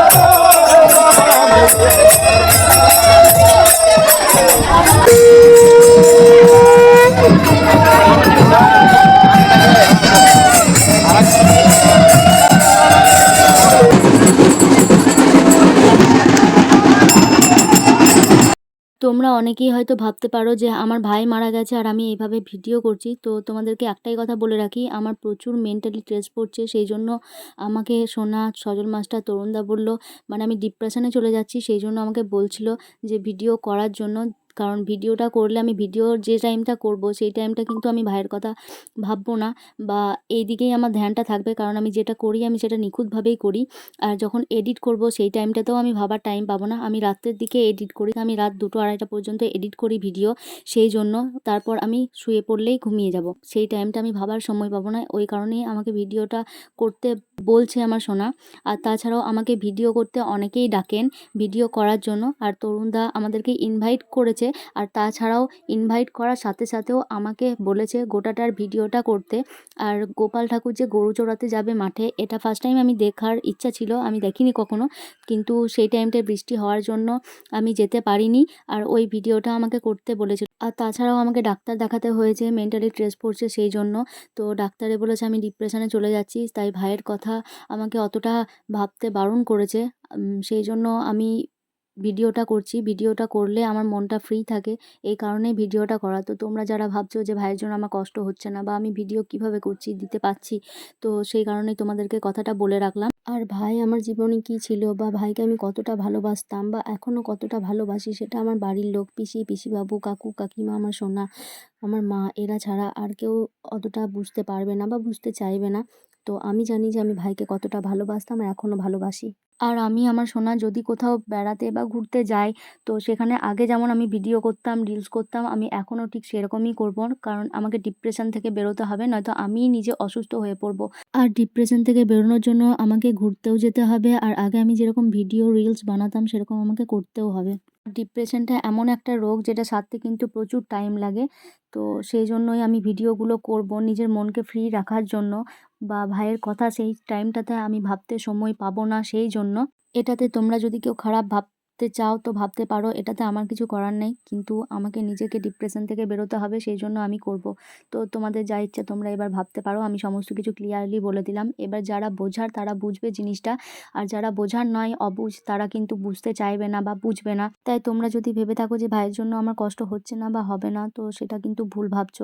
아! তোমরা অনেকেই হয়তো ভাবতে পারো যে আমার ভাই মারা গেছে আর আমি এইভাবে ভিডিও করছি। তো তোমাদেরকে একটাই কথা বলে রাখি, আমার প্রচুর মেন্টালি স্ট্রেস পড়ছে সেই জন্য আমাকে সোনা সজল মাস্টার তরুণদা বলল মানে আমি ডিপ্রেশনে চলে যাচ্ছি সেই জন্য আমাকে বলছিল যে ভিডিও করার জন্য কারণ ভিডিওটা করলে আমি ভিডিওর যে টাইমটা করব, সেই টাইমটা কিন্তু আমি ভাইয়ের কথা ভাববো না বা এই দিকেই আমার ধ্যানটা থাকবে। কারণ আমি যেটা করি, আমি সেটা নিখুঁতভাবেই করি। আর যখন এডিট করব, সেই টাইমটাতেও আমি ভাবার টাইম পাবো না। আমি রাতের দিকে এডিট করি, আমি রাত দুটো আড়াইটা পর্যন্ত এডিট করি ভিডিও, সেই জন্য তারপর আমি শুয়ে পড়লেই ঘুমিয়ে যাব। সেই টাইমটা আমি ভাবার সময় পাবো না। ওই কারণেই আমাকে ভিডিওটা করতে বলছে আমার সোনা। আর তাছাড়াও আমাকে ভিডিও করতে অনেকেই ডাকেন ভিডিও করার জন্য। আর তরুণদা আমাদেরকে ইনভাইট করেছে। আর তাছাড়াও ইনভাইট করার সাথে সাথেও আমাকে বলেছে গোটাটার ভিডিওটা করতে। আর গোপাল ঠাকুর যে গরু চড়াতে যাবে মাঠে, এটা ফার্স্ট টাইম আমি দেখার ইচ্ছা ছিল, আমি দেখিনি কখনো। কিন্তু সেই টাইমটায় বৃষ্টি হওয়ার জন্য আমি যেতে পারিনি। আর ওই ভিডিওটা আমাকে করতে বলেছিল আর তাছাড়াও আমাকে ডাক্তার দেখাতে হয়েছে মেন্টালি স্ট্রেস পড়ছে সেই জন্য। তো ডাক্তারে বলেছে আমি ডিপ্রেশনে চলে যাচ্ছি, তাই ভাইয়ের কথা আমাকে অতটা ভাবতে বারণ করেছে। সেই জন্য আমি ভিডিওটা করছি। ভিডিওটা করলে আমার মনটা ফ্রি থাকে। এই কারণেই ভিডিওটা করা। তো তোমরা যারা ভাবছ যে, ভাইয়ের জন্য আমার কষ্ট হচ্ছে না বা আমি ভিডিও কীভাবে করছি, দিতে পারছি? তো সেই কারণেই তোমাদেরকে কথাটা বলে রাখলাম। আর ভাই, আমার জীবনে কি ছিল বা ভাইকে আমি কতটা ভালোবাসতাম বা এখনও কতটা ভালোবাসি সেটা আমার বাড়ির লোক, পিসি, পিসিবাবু, কাকু, কাকিমা, আমার সোনা, আমার মা, এরা ছাড়া আর কেউ অতটা বুঝতে পারবে না বা বুঝতে চাইবে না। তো আমি জানি যে আমি ভাইকে কতটা ভালোবাসতাম আর এখনও ভালোবাসি। আর আমি আমার সোনা যদি কোথাও বেড়াতে বা ঘুরতে যাই, তো সেখানে আগে যেমন আমি ভিডিও করতাম রিলস করতাম, আমি এখনও ঠিক সেরকমই করব। কারণ আমাকে ডিপ্রেশন থেকে বেরোতে হবে, নয়তো আমিই নিজে অসুস্থ হয়ে পড়ব। আর ডিপ্রেশন থেকে বেরোনোর জন্য আমাকে ঘুরতেও যেতে হবে, আর আগে আমি যেরকম ভিডিও রিলস বানাতাম, সেরকম আমাকে করতেও হবে। ডিপ্রেশনটা এমন একটা রোগ যেটা সারতে কিন্তু প্রচুর টাইম লাগে। তো সেই জন্যই আমি ভিডিওগুলো করব নিজের মনকে ফ্রি রাখার জন্য বা ভাইয়ের কথা সেই টাইমটাতে আমি ভাবতে সময় পাবো না সেই জন্য। এটাতে তোমরা যদি কেউ খারাপ ভাবতে চাও তো ভাবতে পারো, এটাতে আমার কিছু করার নেই। কিন্তু আমাকে নিজেকে ডিপ্রেশন থেকে বেরোতে হবে, সেই জন্য আমি করব। তো তোমাদের যা ইচ্ছা তোমরা এবার ভাবতে পারো, আমি সমস্ত কিছু ক্লিয়ারলি বলে দিলাম। এবার যারা বোঝার তারা বুঝবে জিনিসটা, আর যারা বোঝার নয়, অবুঝ, তারা কিন্তু বুঝতে চাইবে না বা বুঝবে না। তাই তোমরা যদি ভেবে থাকো যে ভাইয়ের জন্য আমার কষ্ট হচ্ছে না বা হবে না, তো সেটা কিন্তু ভুল ভাবছ।